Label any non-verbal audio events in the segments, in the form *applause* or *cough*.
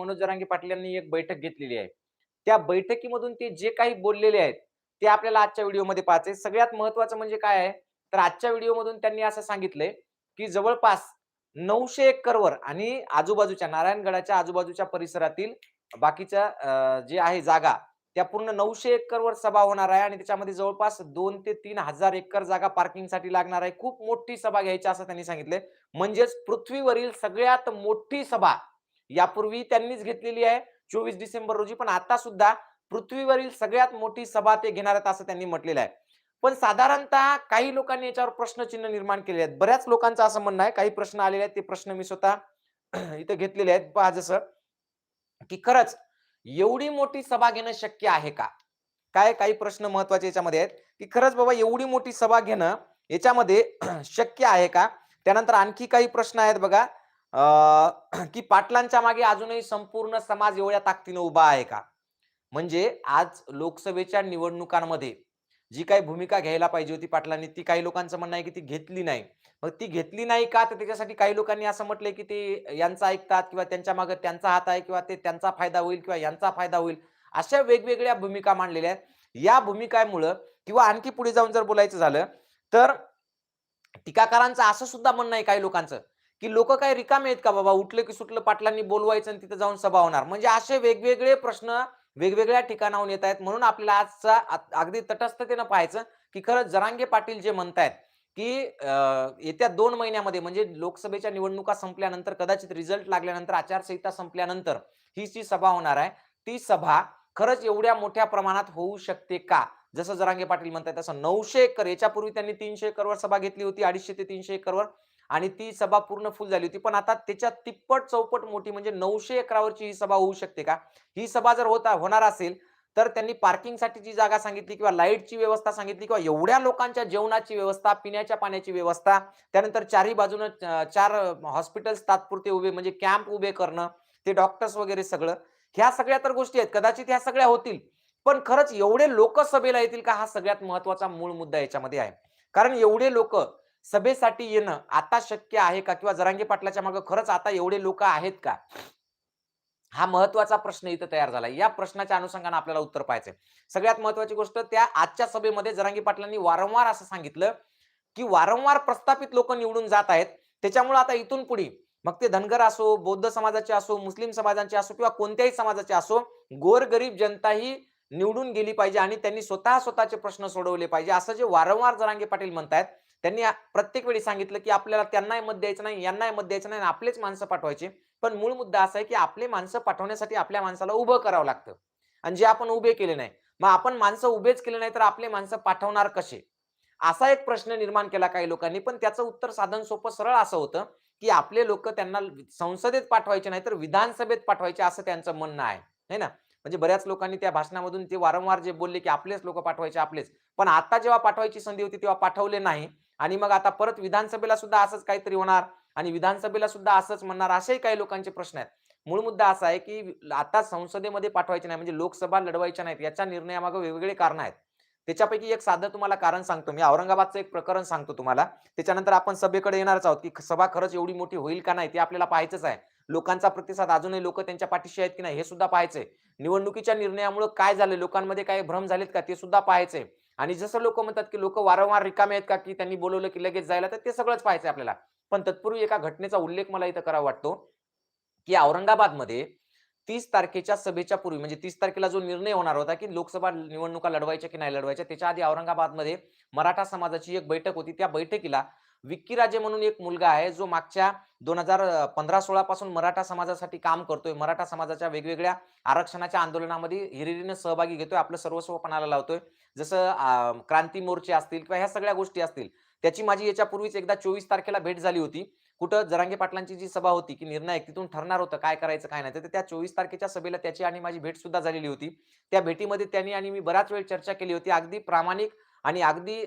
मनोज जरांगे पाटील यांनी एक बैठक घेतलेली आहे. त्या बैठकीमधून ते जे काही बोललेले आहेत ते आपल्याला आजच्या व्हिडिओमध्ये पाहायचे सगळ्यात महत्वाचं म्हणजे काय आहे? तर आजच्या व्हिडिओमधून त्यांनी असं सांगितलंय की जवळपास नऊशे एकरवर आणि आजूबाजूच्या नारायणगडाच्या आजूबाजूच्या परिसरातील बाकीच्या जे आहे जागा त्या पूर्ण नऊशे एकरवर सभा होणार आहे आणि त्याच्यामध्ये जवळपास दोन ते तीन हजार एकर जागा पार्किंगसाठी लागणार आहे. खूप मोठी सभा घ्यायची असं त्यांनी सांगितलंय. म्हणजेच पृथ्वीवरील सगळ्यात मोठी सभा यापूर्वी त्यांनीच घेतलेली आहे. चोवीस डिसेंबर रोजी पण आता सुद्धा पृथ्वीवरील सगळ्यात मोठी सभा ते घेणार आहेत असं त्यांनी म्हटलेलं आहे. पण साधारणतः काही लोकांनी याच्यावर प्रश्नचिन्ह निर्माण केले आहेत. बऱ्याच लोकांचं असं म्हणणं आहे. काही प्रश्न आलेले आहेत. ते प्रश्न मी स्वतः *clears throat* इथं घेतलेले आहेत. पहा जसं की खरंच एवढी मोठी सभा घेणं शक्य आहे का? काय काही प्रश्न महत्त्वाचे याच्यामध्ये आहेत. की खरंच बाबा एवढी मोठी सभा घेणं याच्यामध्ये *clears throat* शक्य आहे का? त्यानंतर आणखी काही प्रश्न आहेत बघा. *clears throat* की पाटलांच्या मागे अजूनही संपूर्ण समाज एवढ्या ताकदीनं उभा आहे का? म्हणजे आज लोकसभेच्या निवडणुकांमध्ये जी काही भूमिका घ्यायला पाहिजे होती पाटलांनी ती काही लोकांचं म्हणणं आहे की ती घेतली नाही. मग ती घेतली नाही का? तर त्याच्यासाठी काही लोकांनी असं म्हटलंय की ते यांचं ऐकतात किंवा त्यांच्या मागे त्यांचा हात आहे किंवा ते त्यांचा फायदा होईल किंवा यांचा फायदा होईल अशा वेगवेगळ्या भूमिका मांडलेल्या आहेत. या भूमिकामुळं किंवा आणखी पुढे जाऊन जर बोलायचं झालं तर टीकाकारांचं असं सुद्धा म्हणणं आहे काही लोकांचं की लोक काय रिकामे आहेत का बाबा? उठलं की सुटलं पाटलांनी बोलवायचं आणि तिथं जाऊन सभा होणार. म्हणजे असे वेगवेगळे प्रश्न वेगवेगळ्या ठिकाणाहून येत आहेत म्हणून आपल्याला आजचा अगदी तटस्थतेनं पाहायचं की खरंच जरांगे पाटील जे म्हणतायत की येत्या दोन महिन्यामध्ये म्हणजे लोकसभेच्या निवडणुका संपल्यानंतर कदाचित रिझल्ट लागल्यानंतर आचारसंहिता संपल्यानंतर ही जी सभा होणार आहे ती सभा खरंच एवढ्या मोठ्या प्रमाणात होऊ शकते का? जसं जरांगे पाटील म्हणतात तसं नऊशे एकर याच्यापूर्वी त्यांनी तीनशे एकरवर सभा घेतली होती अडीचशे ते तीनशे एकरवर. आणि ती सभा पूर्ण फुल झाली होती. पण आता त्याच्या तिप्पट चौपट मोठी म्हणजे नऊशे एकरावरची ही सभा होऊ शकते का? ही सभा जर होता होणार असेल तर त्यांनी पार्किंगसाठी जी जागा सांगितली किंवा लाईटची व्यवस्था सांगितली किंवा एवढ्या लोकांच्या जेवणाची व्यवस्था पिण्याच्या पाण्याची व्यवस्था त्यानंतर चारही बाजूनं चार हॉस्पिटल्स तात्पुरते उभे म्हणजे कॅम्प उभे करणं ते डॉक्टर्स वगैरे सगळं ह्या सगळ्या तर गोष्टी आहेत. कदाचित ह्या सगळ्या होतील. पण खरंच एवढे लोक सभेला येतील का? हा सगळ्यात महत्त्वाचा मूळ मुद्दा याच्यामध्ये आहे. कारण एवढे लोक सभेसाठी येणं आता शक्य आहे का? किंवा जरांगे पाटलाच्या मागे खरंच आता एवढे लोक आहेत का? हा महत्त्वाचा प्रश्न इथं तयार झाला. या प्रश्नाच्या अनुषंगाने आपल्याला उत्तर पाहायचंय. सगळ्यात महत्वाची गोष्ट त्या आजच्या सभेमध्ये जरांगी पाटलांनी वारंवार असं सांगितलं की वारंवार प्रस्थापित लोक निवडून जात आहेत. त्याच्यामुळे आता इथून पुढे मग ते धनगर असो बौद्ध समाजाचे असो मुस्लिम समाजाचे असो किंवा कोणत्याही समाजाचे असो गोरगरीब जनता ही निवडून गेली पाहिजे आणि त्यांनी स्वतः स्वतःचे प्रश्न सोडवले पाहिजे. असं जे वारंवार जरांगे पाटील म्हणतायत त्यांनी प्रत्येक वेळी सांगितलं की आपल्याला त्यांनाही मत द्यायचं नाही यांनाही मत द्यायचं नाही आपलेच माणसं पाठवायचे. पण मूळ मुद्दा असा आहे की आपले माणसं पाठवण्यासाठी आपल्या माणसाला उभं करावं लागतं. आणि जे आपण उभे केले नाही मग आपण माणसं उभेच केले नाही तर आपले माणसं पाठवणार कसे? असा एक प्रश्न निर्माण केला काही लोकांनी पण त्याचं उत्तर साधन सोपं सरळ असं होतं की आपले लोक त्यांना संसदेत पाठवायचे नाही तर विधानसभेत पाठवायचे असं त्यांचं म्हणणं आहे. ना? म्हणजे बऱ्याच लोकांनी त्या भाषणामधून ते वारंवार जे बोलले की आपलेच लोक पाठवायचे आपलेच. पण आता जेव्हा पाठवायची संधी होती तेव्हा पाठवले नाही. आणि मग आता परत विधानसभेला सुद्धा असंच काहीतरी होणार आणि विधानसभेला सुद्धा असंच म्हणणार असेही काही लोकांचे प्रश्न आहेत. मूळ मुद्दा असा आहे की आता संसदेमध्ये पाठवायचे नाही म्हणजे लोकसभा लढवायच्या नाहीत याच्या निर्णयामागे वेगवेगळे कारण आहेत. त्याच्यापैकी एक साधं तुम्हाला कारण सांगतो मी. औरंगाबादचं एक प्रकरण सांगतो तुम्हाला. त्याच्यानंतर आपण सभेकडे येणारच आहोत की सभा खरंच एवढी मोठी होईल का नाही ते आपल्याला पाहायचंच आहे. लोकांचा प्रतिसाद अजूनही लोक त्यांच्या पाठीशी आहेत की नाही हे सुद्धा पाहायचंय. निवडणुकीच्या निर्णयामुळे काय झालं? लोकांमध्ये काय भ्रम झालेत का? ते सुद्धा पाहायचंय. आणि जसं लोक म्हणतात की लोक वारंवार रिकामे आहेत का की त्यांनी बोलवलं की लगेच जायला तर ते सगळंच पाहायचं आपल्याला. पण तत्पूर्वी एका घटनेचा उल्लेख मला इथं करावा वाटतो की औरंगाबादमध्ये तीस तारखेच्या सभेच्या पूर्वी म्हणजे तीस तारखेला जो निर्णय होणार होता की लोकसभा निवडणुका लढवायच्या की नाही लढवायच्या त्याच्या आधी औरंगाबादमध्ये मराठा समाजाची एक बैठक होती. त्या बैठकीला विक्की राजे म्हणून एक मुलगा आहे जो मागच्या दोन हजार पंधरा सोळा पासून मराठा समाजासाठी काम करतोय. मराठा समाजाच्या वेगवेगळ्या आरक्षणाच्या आंदोलनामध्ये हिरिरीने सहभागी घेतोय आपलं सर्वस्व पणाला लावतोय. जसं क्रांती मोर्चे असतील किंवा ह्या सगळ्या गोष्टी असतील त्याची माझी याच्यापूर्वीच एकदा चोवीस तारखेला भेट झाली होती. कुठं जरांगे पाटलांची जी सभा होती की निर्णायक तिथून ठरणार होतं काय करायचं काय नाही तर त्या चोवीस तारखेच्या सभेला त्याची आणि माझी भेट सुद्धा झालेली होती. त्या भेटीमध्ये त्यांनी आणि मी बराच वेळ चर्चा केली होती. अगदी प्रामाणिक आणि अगदी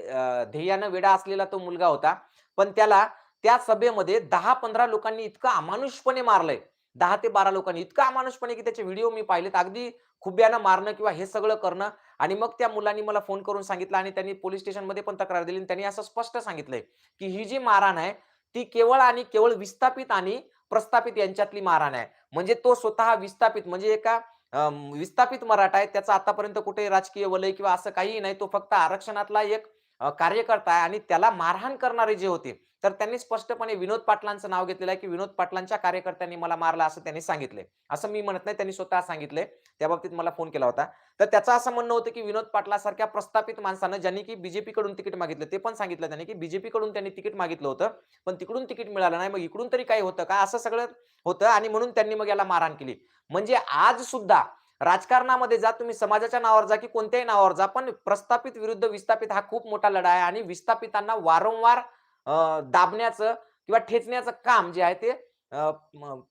ध्येयानं वेडा असलेला तो मुलगा होता. पण त्याला त्या सभेमध्ये दहा पंधरा लोकांनी इतकं अमानुषपणे मारलंय. दहा ते बारा लोकांनी. इतकं अमानुषपणे की त्याचे व्हिडिओ मी पाहिलेत. अगदी खुब्यानं मारणं किंवा हे सगळं करणं. आणि मग त्या मुलांनी मला फोन करून सांगितलं आणि त्यांनी पोलीस स्टेशनमध्ये पण तक्रार दिली आणि त्यांनी असं स्पष्ट सांगितलंय की ही जी मारहाण आहे ती केवळ आणि केवळ विस्थापित आणि प्रस्थापित यांच्यातली मारहाण आहे. म्हणजे तो स्वतः विस्थापित म्हणजे एका विस्थापित मराठा आहे त्याचा आतापर्यंत कुठे राजकीय वलय किंवा असं काहीही नाही. तो फक्त आरक्षणातला एक कार्यकर्ता आहे आणि त्याला मारहाण करणारे जे होते तर त्यांनी स्पष्टपणे विनोद पाटलांचं नाव घेतलेलं आहे की विनोद पाटलांच्या कार्यकर्त्यांनी मला मारलं असं त्यांनी सांगितले. असं मी म्हणत नाही त्यांनी स्वतः सांगितलंय त्या बाबतीत मला फोन केला होता. तर त्याचं असं म्हणणं होतं की विनोद पाटलासारख्या प्रस्थापित माणसानं ज्यांनी की बीजेपी कडून तिकीट मागितलं ते पण सांगितलं त्यांनी की बीजेपी कडून त्यांनी तिकीट मागितलं होतं पण तिकडून तिकीट मिळालं नाही. मग इकडून तरी काही होतं का? असं सगळं होतं आणि म्हणून त्यांनी मग याला मारहाण केली. म्हणजे आज सुद्धा राजकारणामध्ये जा तुम्ही समाजाच्या नावावर जा की कोणत्याही नावावर जा पण प्रस्थापित विरुद्ध विस्थापित हा खूप मोठा लढा आहे आणि विस्थापितांना वारंवार दाबण्याचं किंवा ठेचण्याचं काम जे आहे ते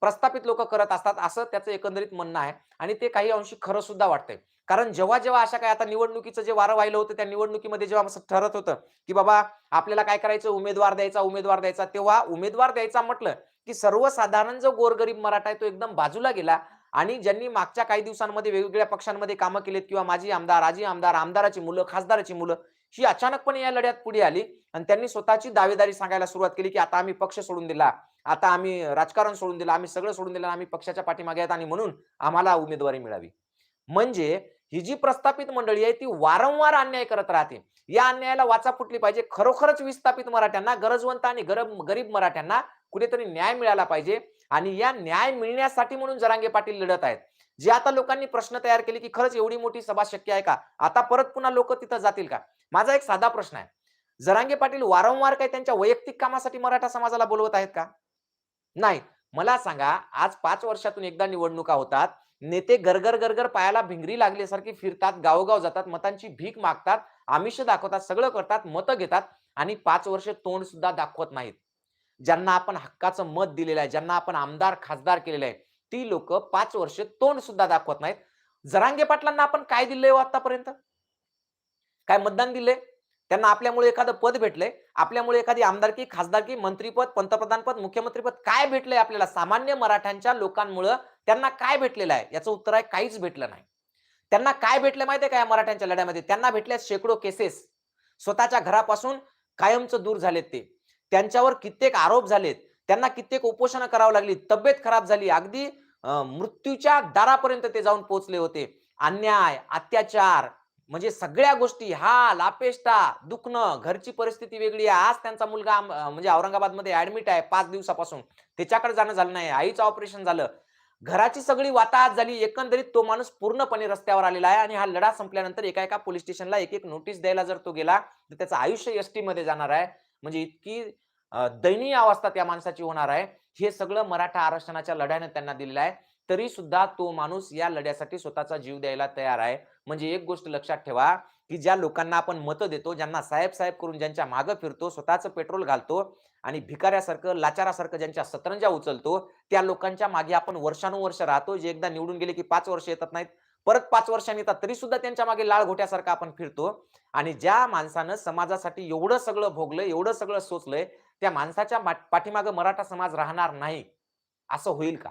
प्रस्थापित लोक करत असतात असं त्याचं एकंदरीत म्हणणं आहे. आणि ते काही अंशी खरं सुद्धा वाटतंय. कारण जेव्हा जेव्हा अशा काय आता निवडणुकीचं जे वारं व्हायलं होतं त्या निवडणुकीमध्ये जेव्हा असं ठरत होतं की बाबा आपल्याला काय करायचं? उमेदवार द्यायचा उमेदवार द्यायचा तेव्हा उमेदवार द्यायचा म्हटलं की सर्वसाधारण जो गोरगरीब मराठा आहे तो एकदम बाजूला गेला आणि ज्यांनी मागच्या काही दिवसांमध्ये वेगवेगळ्या पक्षांमध्ये कामं केलीत किंवा माजी आमदार आजी आमदार आमदाराची मुलं खासदाराची मुलं ही अचानकपणे या लढ्यात पुढे आली. आणि त्यांनी स्वतःची दावेदारी सांगायला सुरुवात केली की आता आम्ही पक्ष सोडून दिला. आता आम्ही राजकारण सोडून दिलं. आम्ही सगळं सोडून दिलं आम्ही पक्षाच्या पाठीमागे आहेत आणि म्हणून आम्हाला उमेदवारी मिळावी. म्हणजे ही जी प्रस्थापित मंडळी आहे ती वारंवार अन्याय करत राहते. या अन्यायाला वाचा फुटली पाहिजे. खरोखरच विस्थापित मराठ्यांना गरजवंत आणि गरब गरीब मराठ्यांना कुठेतरी न्याय मिळाला पाहिजे. आणि या न्याय मिळण्यासाठी म्हणून जरांगे पाटील लढत आहेत. जे आता लोकांनी प्रश्न तयार केले की खरंच एवढी मोठी सभा शक्य आहे का? आता परत पुन्हा लोक तिथं जातील का? माझा एक साधा प्रश्न आहे. जरांगे पाटील वारंवार काही त्यांच्या वैयक्तिक कामासाठी मराठा समाजाला बोलवत आहेत का? नाही. मला सांगा आज पाच वर्षातून एकदा निवडणुका होतात. नेते गरगर गरगर पायाला भिंगरी लागल्यासारखी फिरतात गावोगाव जातात मतांची भीक मागतात आमिष दाखवतात सगळं करतात मतं घेतात आणि पाच वर्ष तोंड सुद्धा दाखवत नाहीत. ज्यांना आपण हक्काचं मत दिलेलं आहे ज्यांना आपण आमदार खासदार केलेलं आहे ती लोक पाच वर्ष तोंड सुद्धा दाखवत नाहीत. जरांगे पाटलांना आपण काय दिलंय हो आतापर्यंत? काय मतदान दिले त्यांना आपल्यामुळे एखादं पद भेटलंय आपल्यामुळे एखादी आमदारकी खासदारकी मंत्रीपद पंतप्रधानपद मुख्यमंत्रीपद काय भेटलंय आपल्याला? सामान्य मराठ्यांच्या लोकांमुळं त्यांना काय भेटलेलं आहे? याचं उत्तर आहे काहीच भेटलं नाही. त्यांना काय भेटलं माहितीये का या मराठ्यांच्या लढ्यामध्ये? त्यांना भेटल्या शेकडो केसेस स्वतःच्या घरापासून कायमचं दूर झालेत ते. त्यांच्यावर कित्येक आरोप झालेत. त्यांना कित्येक उपोषणं करावं लागली. तब्येत खराब झाली. अगदी मृत्यूच्या दारापर्यंत ते जाऊन पोहोचले होते. अन्याय अत्याचार म्हणजे सगळ्या गोष्टी हाल अपेष्टा दुखणं घरची परिस्थिती वेगळी आहे. आज त्यांचा मुलगा म्हणजे औरंगाबादमध्ये ऍडमिट आहे पाच दिवसापासून. त्याच्याकडे जाणं झालं नाही. आईचं ऑपरेशन झालं. घराची सगळी वाताहत झाली. एकंदरीत तो माणूस पूर्णपणे रस्त्यावर आलेला आहे आणि हा लढा संपल्यानंतर एका एका पोलीस स्टेशनला एक एक नोटीस द्यायला जर तो गेला तर त्याचं आयुष्य एसटी मध्ये जाणार आहे. म्हणजे इतकी दयनीय अवस्था त्या माणसाची होणार आहे. हे सगळं मराठा आरक्षणाच्या लढ्याने त्यांना दिलेलं आहे. तरी सुद्धा तो माणूस या लढ्यासाठी स्वतःचा जीव द्यायला तयार आहे. म्हणजे एक गोष्ट लक्षात ठेवा की ज्या लोकांना आपण मतं देतो ज्यांना साहेब साहेब करून ज्यांच्या मागं फिरतो स्वतःचं पेट्रोल घालतो आणि भिकाऱ्यासारखं लाचारासारखं ज्यांच्या सतरंजा उचलतो त्या लोकांच्या मागे आपण वर्षानुवर्ष राहतो जे एकदा निवडून गेले की पाच वर्ष येतात नाहीत परत पाच वर्षांनी येतात तरी सुद्धा त्यांच्या मागे लाळ घोट्यासारखं आपण फिरतो. आणि ज्या माणसानं समाजासाठी एवढं सगळं भोगलंय एवढं सगळं सोचलंय त्या माणसाच्या पाठीमागं मराठा समाज राहणार नाही. असं होईल का?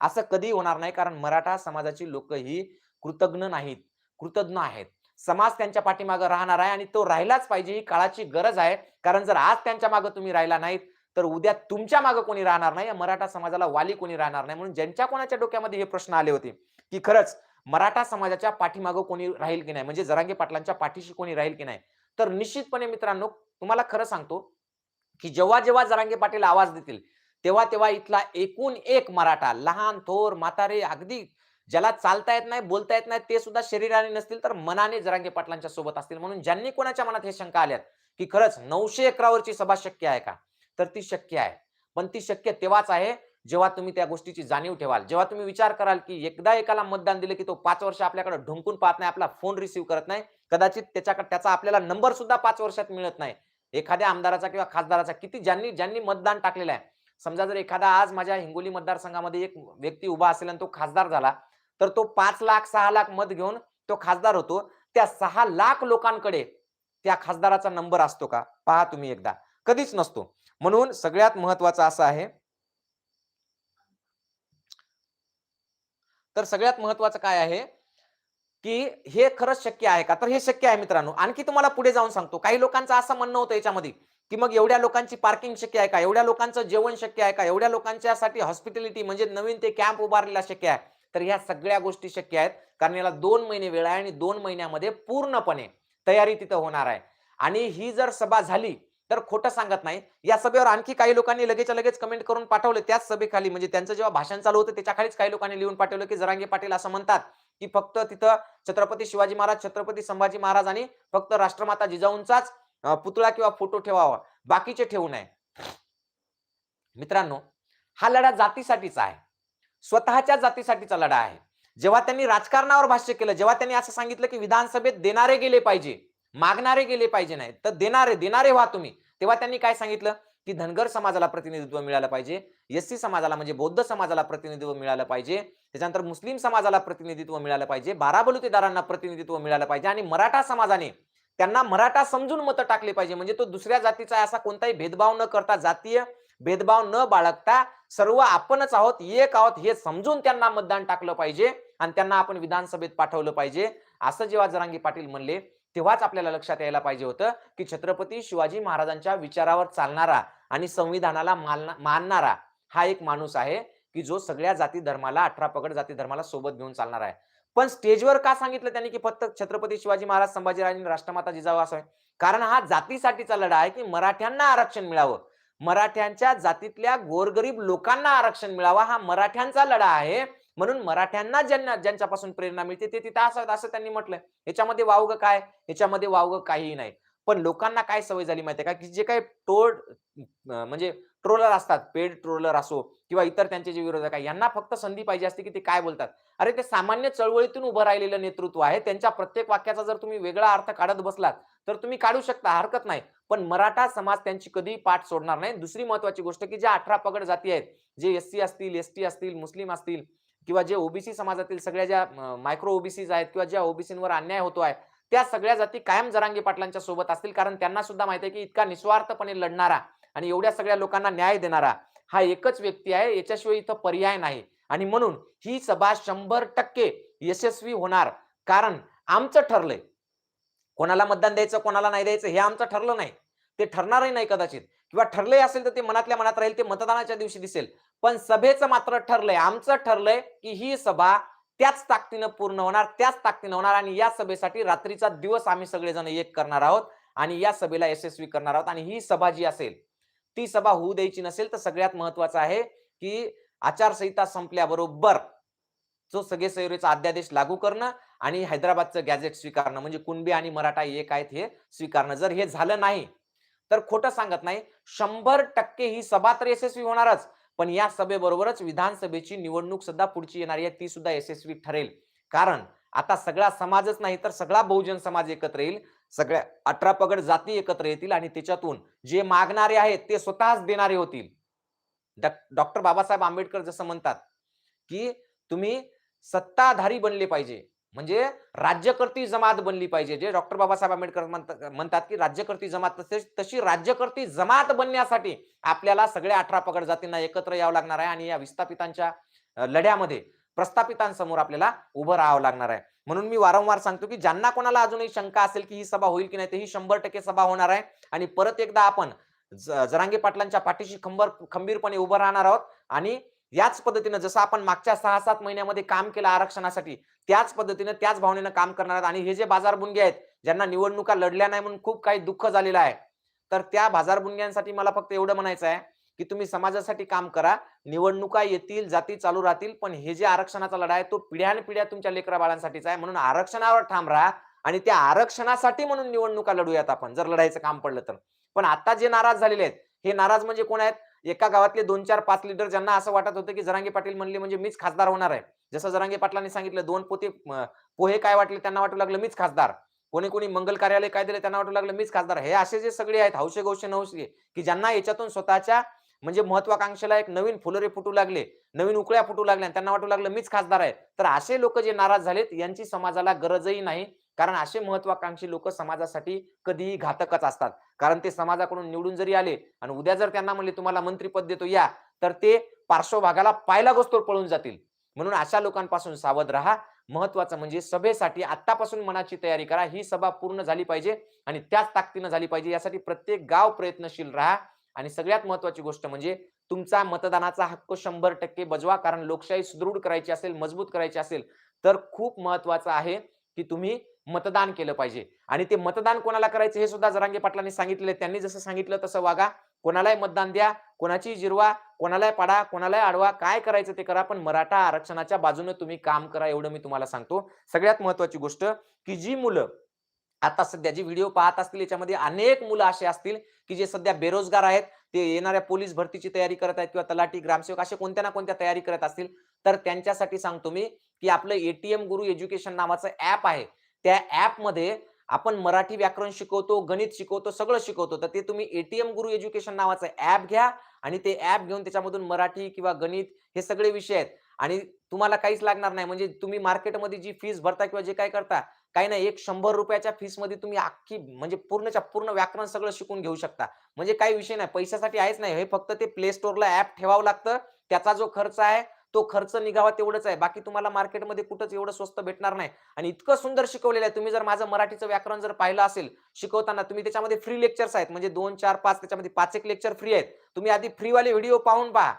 असं कधी होणार नाही कारण मराठा समाजाची लोक ही कृतज्ञ नाहीत. कृतज्ञ आहेत. समाज त्यांच्या पाठीमागं राहणार आहे आणि तो राहिलाच पाहिजे ही काळाची गरज आहे. कारण जर आज त्यांच्या मागं तुम्ही राहिला नाहीत तर उद्या तुमच्या मागं कोणी राहणार नाही या मराठा समाजाला वाली कोणी राहणार नाही. म्हणून ज्यांच्या कोणाच्या डोक्यामध्ये हे प्रश्न आले होते की खरंच मराठा समाजाच्या पाठीमागं कोणी राहील की नाही? म्हणजे जरांगे पाटलांच्या पाठीशी कोणी राहील की नाही? तर निश्चितपणे मित्रांनो तुम्हाला खरं सांगतो की जेव्हा जेव्हा जरांगे पाटील आवाज देतील तेव्हा तेव्हा इथला एकूण एक मराठा लहान थोर म्हातारे अगदी ज्याला चालता येत नाही बोलता येत नाही ते सुद्धा शरीराने नसतील तर मनाने जरांगे पाटलांच्या सोबत असतील. म्हणून ज्यांनी कोणाच्या मनात हे शंका आल्यात की खरंच नऊशे एकरावरची सभा शक्य आहे का? तर ती शक्य आहे. पण ती शक्य तेव्हाच आहे जेव्हा तुम्ही त्या गोष्टीची जाणीव ठेवाल. जेव्हा तुम्ही विचार कराल की एकदा एकाला मतदान दिलं की तो पाच वर्ष आपल्याकडे ढुंकून पाहत नाही आपला फोन रिसीव्ह करत नाही कदाचित त्याच्याकडे त्याचा आपल्याला नंबर सुद्धा पाच वर्षात मिळत नाही. एखाद्या आमदाराचा किंवा खासदाराचा किती ज्यांनी ज्यांनी मतदान टाकलेलं आहे. समजा जर एखादा आज माझ्या हिंगोली मतदारसंघामध्ये एक व्यक्ती उभा असेल आणि तो खासदार झाला तर तो पाच लाख सहा लाख मत घेऊन तो खासदार होतो. त्या सहा लाख लोकांकडे त्या खासदाराचा नंबर असतो का? पहा तुम्ही एकदा. कधीच नसतो. म्हणून सगळ्यात महत्वाचं असं आहे तर सगळ्यात महत्वाचं काय आहे? की हे खरंच शक्य आहे का? तर हे शक्य आहे मित्रांनो. आणखी तुम्हाला पुढे जाऊन सांगतो. काही लोकांचं असं म्हणणं होतं याच्यामध्ये की मग एवढ्या लोकांची पार्किंग शक्य आहे का? एवढ्या लोकांचं जेवण शक्य आहे का? एवढ्या लोकांच्यासाठी हॉस्पिटॅलिटी म्हणजे नवीन ते कॅम्प उभारलेला शक्य आहे. तर ह्या सगळ्या गोष्टी शक्य आहेत. कारण याला दोन महिने वेळ आहे आणि दोन महिन्यामध्ये पूर्णपणे तयारी तिथं होणार आहे. आणि ही जर सभा झाली तर खोटं सांगत नाही. या सभेवर आणखी काही लोकांनी लगेच लगेच कमेंट करून पाठवले. त्याच सभेखाली म्हणजे त्यांचं जेव्हा भाषण चालू होतं त्याच्या खालीच काही लोकांनी लिहून पाठवलं की जरांगे पाटील असं म्हणतात की फक्त तिथं छत्रपती शिवाजी महाराज छत्रपती संभाजी महाराज आणि फक्त राष्ट्रमाता जिजाऊंचाच पुतळा किंवा फोटो ठेवावा. बाकीचे ठेवू नये. मित्रांनो हा लढा जातीसाठीचा आहे. स्वतःच्या जातीसाठीचा लढा आहे. जेव्हा त्यांनी राजकारणावर भाष्य केलं जेव्हा त्यांनी असं सांगितलं की विधानसभेत देणारे गेले पाहिजे मागणारे गेले पाहिजे नाही तर देणारे देणारे व्हा तुम्ही. तेव्हा त्यांनी काय सांगितलं? की धनगर समाजाला प्रतिनिधित्व मिळालं पाहिजे. एससी समाजाला म्हणजे बौद्ध समाजाला प्रतिनिधित्व मिळालं पाहिजे. त्याच्यानंतर मुस्लिम समाजाला प्रतिनिधित्व मिळालं पाहिजे. बारा बलुतेदारांना प्रतिनिधित्व मिळालं पाहिजे. आणि मराठा समाजाने त्यांना मराठा समजून मतं टाकले पाहिजे. म्हणजे तो दुसऱ्या जातीचा असा कोणताही भेदभाव न करता जातीय भेदभाव न बाळगता सर्व आपणच आहोत एक आहोत हे समजून त्यांना मतदान टाकलं पाहिजे. आणि त्यांना आपण विधानसभेत पाठवलं पाहिजे. असं जेव्हा जरांगी पाटील म्हणले तेव्हाच आपल्याला लक्षात यायला पाहिजे होतं की छत्रपती शिवाजी महाराजांच्या विचारावर चालणारा आणि संविधानाला मानना- मानणारा हा एक माणूस आहे की जो सगळ्या जाती धर्माला अठरा पगड जाती धर्माला सोबत घेऊन चालणार आहे. पण स्टेजवर का सांगितलं त्यांनी की फक्त छत्रपती शिवाजी महाराज संभाजीराजे राष्ट्रमाता जिजाऊ असं कारण हा जातीसाठीचा लढा आहे की मराठ्यांना आरक्षण मिळावं. मराठ्यांच्या जातीतल्या गोरगरीब लोकांना आरक्षण मिळावं हा मराठ्यांचा लढा आहे. म्हणून मराठ्यांना ज्यांना ज्यांच्यापासून प्रेरणा मिळते ते तिथं असं असं त्यांनी म्हटलंय. याच्यामध्ये वावग काय? याच्यामध्ये वावग काहीही नाही. पण लोकांना काय सवय झाली माहितीये का? की जे काही टोळ म्हणजे ट्रोलर असतात पेड ट्रोलर असो किंवा इतर त्यांचे जे विरोधक आहे यांना फक्त संधी पाहिजे असते की ते काय बोलतात. अरे ते सामान्य चळवळीतून उभं राहिलेलं नेतृत्व आहे. त्यांच्या प्रत्येक वाक्याचा जर तुम्ही वेगळा अर्थ काढत बसलात तर तुम्ही काढू शकता हरकत नाही. पण मराठा समाज त्यांची कधीही पाठ सोडणार नाही. दुसरी महत्वाची गोष्ट की ज्या अठरा पगड जाती आहेत जे एस सी असतील एस टी असतील मुस्लिम असतील किंवा जे ओबीसी समाजातील सगळ्या ज्या मायक्रो ओबीसीज आहेत किंवा ज्या ओबीसींवर अन्याय होतो आहे त्या सगळ्या जाती कायम जरांगी पाटलांच्या सोबत असतील. कारण त्यांना सुद्धा माहिती आहे की इतका निस्वार्थपणे लढणारा आणि एवढ्या सगळ्या लोकांना न्याय देणारा हा एकच व्यक्ती आहे. याच्याशिवाय इथं पर्याय नाही. आणि म्हणून ही सभा शंभर टक्के यशस्वी होणार. कारण आमचं ठरलंय. कोणाला मतदान द्यायचं कोणाला नाही द्यायचं हे आमचं ठरलं नाही. ते ठरणारही नाही कदाचित. किंवा ठरलंही असेल तर ते मनातल्या मनात राहील ते मतदानाच्या दिवशी दिसेल. पण सभेचं मात्र ठरलंय आमचं ठरलंय की ही सभा त्याच ताकदीनं पूर्ण होणार त्याच ताकदीनं होणार आणि या सभेसाठी रात्रीचा दिवस आम्ही सगळेजण एक करणार आहोत आणि या सभेला यशस्वी करणार आहोत आणि ही सभा जी असेल ती सभा होऊ द्यायची नसेल तर सगळ्यात महत्वाचं आहे की आचारसंहिता संपल्याबरोबर जो सगळे सैरेचा अध्यादेश लागू करणं आणि हैदराबादचं गॅझेट स्वीकारणं म्हणजे कुणबी आणि मराठा एक आहेत हे स्वीकारणं. जर हे झालं नाही तर खोटं सांगत नाही शंभर टक्के ही सभा तर यशस्वी होणारच. पण या सभेबरोबरच विधानसभेची निवडणूक सुद्धा पुढची येणारी आहे ती सुद्धा यशस्वी ठरेल. कारण आता सगळा समाजच नाही तर सगळा बहुजन समाज एकत्र येईल सगळ्या अठरा पगड जाती एकत्र येतील आणि त्याच्यातून जे मागणारे आहेत ते स्वतःच देणारे होतील. डॉक्टर बाबासाहेब आंबेडकर जसं म्हणतात की तुम्ही सत्ताधारी बनले पाहिजे. म्हणजे राज्यकर्ती जमात बनली पाहिजे. जे डॉक्टर बाबासाहेब आंबेडकर म्हणतात म्हणतात की राज्यकर्ती जमात तसेच तशी राज्यकर्ती जमात बनण्यासाठी आपल्याला सगळ्या अठरा पगड जातींना एकत्र यावं लागणार आहे आणि या विस्थापितांच्या लढ्यामध्ये प्रस्थापितांसमोर आपल्याला उभं राहावं लागणार आहे. म्हणून मी वारंवार सांगतो की ज्यांना कोणाला अजूनही शंका असेल की ही सभा होईल की नाही तर ही शंभर टक्के सभा होणार आहे. आणि परत एकदा आपण ज- जरांगे पाटलांच्या पाठीशी खंबर खंबीरपणे उभं राहणार आहोत आणि याच पद्धतीनं जसं आपण मागच्या सहा सात महिन्यामध्ये काम केलं आरक्षणासाठी त्याच पद्धतीनं त्याच भावनेनं काम करणार आहेत. आणि हे जे बाजारबुंगे आहेत ज्यांना निवडणुका लढल्या नाही म्हणून खूप काही दुःख झालेलं आहे. तर त्या बाजारबुंग्यांसाठी मला फक्त एवढं म्हणायचं आहे की तुम्ही समाजासाठी काम करा. निवडणुका येतील जाती चालू राहतील पण हे जे आरक्षणाचा लढा आहे तो पिढ्यानपिढ्या तुमच्या लेकरा बाळांसाठीचा आहे. म्हणून आरक्षणावर ठाम राहा आणि त्या आरक्षणासाठी म्हणून निवडणुका लढूयात आपण जर लढायचं काम पडलं तर. पण आता जे नाराज झालेले आहेत हे नाराज म्हणजे कोण आहेत? एका गावातले दोन चार पाच लिडर ज्यांना असं वाटत होतं की जरांगे पाटील म्हणले म्हणजे मीच खासदार होणार आहे. जसं जरांगे पाटलांनी सांगितलं दोन पोते पोहे काय वाटले त्यांना वाटू लागलं मीच खासदार. कोणी कोणी मंगल कार्यालय काय दिले त्यांना वाटू लागलं मीच खासदार. हे असे जे सगळे आहेत हौशे गौशे नवशे की ज्यांना याच्यातून स्वतःच्या म्हणजे महत्वाकांक्षेला एक नवीन फुलरे फुटू लागले नवीन उकळ्या फुटू लागल्या त्यांना वाटू लागलं मीच खासदार आहे. तर असे लोक जे नाराज झालेत यांची समाजाला गरजही नाही. कारण असे महत्वाकांक्षी लोक समाजासाठी कधीही घातकच असतात. कारण ते समाजाकडून निवडून जरी आले आणि उद्या जर त्यांना म्हणले तुम्हाला मंत्रीपद देतो या तर ते पार्श्वभागाला पायला गोस्तोर पळून जातील. म्हणून अशा लोकांपासून सावध राहा. महत्वाचं म्हणजे सभेसाठी आतापासून मनाची तयारी करा. ही सभा पूर्ण झाली पाहिजे आणि त्याच ताकदीनं झाली पाहिजे. यासाठी प्रत्येक गाव प्रयत्नशील राहा. आणि सगळ्यात महत्वाची गोष्ट म्हणजे तुमचा मतदानाचा हक्क शंभर टक्के बजवा. कारण लोकशाही सुदृढ करायची असेल मजबूत करायची असेल तर खूप महत्वाचं आहे. की तुम्ही मतदान केलं पाहिजे. आणि ते मतदान कोणाला करायचं हे सुद्धा जरांगे पाटलांनी सांगितलेलं त्यांनी जसं सांगितलं तसं वागा. कोणालाही मतदान द्या. कोणाची जिरवा. कोणालाही पाडा. कोणालाही आडवा. काय करायचं ते करा. पण मराठा आरक्षणाच्या बाजूने तुम्ही काम करा एवढं मी तुम्हाला सांगतो. सगळ्यात महत्वाची गोष्ट की जी मुलं आता सध्या जी व्हिडिओ पाहत असतील याच्यामध्ये अनेक मुलं असे असतील की जे सध्या बेरोजगार आहेत. ते येणाऱ्या पोलीस भरतीची तयारी करत आहेत किंवा तलाठी ग्रामसेवक असे कोणत्या ना कोणत्या तयारी करत असतील. तर त्यांच्यासाठी सांगतो मी की आपलं एटीएम गुरु एज्युकेशन नावाचं ऍप आहे. त्या ऍपमध्ये आपण मराठी व्याकरण शिकवतो गणित शिकवतो सगळं शिकवतो. तर ते तुम्ही एटीएम गुरु एज्युकेशन नावाचं ऍप घ्या आणि ते ऍप घेऊन त्याच्यामधून मराठी किंवा गणित हे सगळे विषय आहेत. आणि तुम्हाला काहीच लागणार नाही. म्हणजे तुम्ही मार्केटमध्ये जी फीस भरता किंवा जे काय करता काही नाही एक शंभर रुपयाच्या फीसमध्ये तुम्ही अख्खी म्हणजे पूर्णच्या पूर्ण व्याकरण सगळं शिकून घेऊ शकता. म्हणजे काही विषय नाही पैशासाठी आहेच नाही. हे फक्त ते प्ले स्टोअरला ऍप ठेवावं लागतं. त्याचा जो खर्च आहे तो खर्च निघावा तेवढंच आहे. बाकी तुम्हाला मार्केटमध्ये कुठंच एवढं स्वस्त भेटणार नाही. आणि इतकं सुंदर शिकवलेलं आहे. तुम्ही जर माझं मराठीचं व्याकरण जर पाहिलं असेल शिकवताना तुम्ही त्याच्यामध्ये फ्री लेक्चर्स आहेत. म्हणजे दोन चार पाच त्याच्यामध्ये पाच एक लेक्चर फ्री आहेत. तुम्ही आधी फ्रीवाले व्हिडिओ पाहून पहा.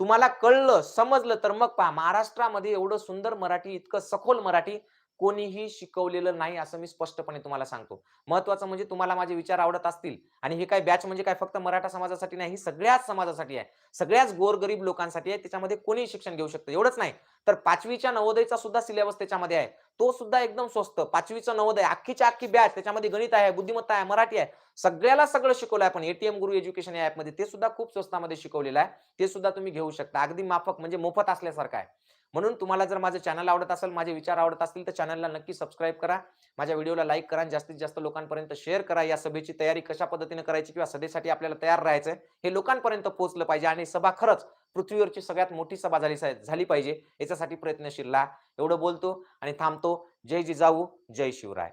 तुम्हाला कळलं समजलं तर मग पहा. महाराष्ट्रामध्ये एवढं सुंदर मराठी इतकं सखोल मराठी कोणीही शिकवलेलं नाही असं मी स्पष्टपणे तुम्हाला सांगतो. महत्वाचं म्हणजे तुम्हाला माझे विचार आवडत असतील आणि हे काय बॅच म्हणजे काय फक्त मराठा समाजासाठी नाही ही सगळ्याच समाजासाठी आहे. सगळ्याच गोरगरीब लोकांसाठी आहे त्याच्यामध्ये कोणीही शिक्षण घेऊ शकतं एवढंच नाही. तर पाचवीच्या नवोदयचा सुद्धा सिलेबस त्याच्यामध्ये आहे. तो सुद्धा एकदम स्वस्त पाचवीचा नवोदय अख्खीच्या अख्खी बॅच त्याच्यामध्ये गणित आहे बुद्धिमत्ता आहे मराठी आहे. सगळ्याला सगळं शिकवलं आहे आपण एटीएम गुरु एज्युकेशन या ऍपमध्ये ते सुद्धा खूप स्वस्तामध्ये शिकवलेलं आहे. ते सुद्धा तुम्ही घेऊ शकता. अगदी माफक म्हणजे मोफत असल्यासारखं आहे. म्हणून तुम्हाला जर माझं चॅनल आवडत असेल माझे विचार आवडत असतील तर चॅनलला नक्की सबस्क्राईब करा. माझ्या व्हिडिओला लाईक करा आणि जास्तीत जास्त लोकांपर्यंत शेअर करा. या सभेची तयारी कशा पद्धतीने करायची किंवा सभेसाठी आपल्याला तयार राहायचं हे लोकांपर्यंत पोहोचलं पाहिजे आणि सभा खरंच पृथ्वीवरची सगळ्यात मोठी सभा झाली झाली पाहिजे. याच्यासाठी प्रयत्नशील राहा. एवढं बोलतो आणि थांबतो. जय जिजाऊ जय शिवराय.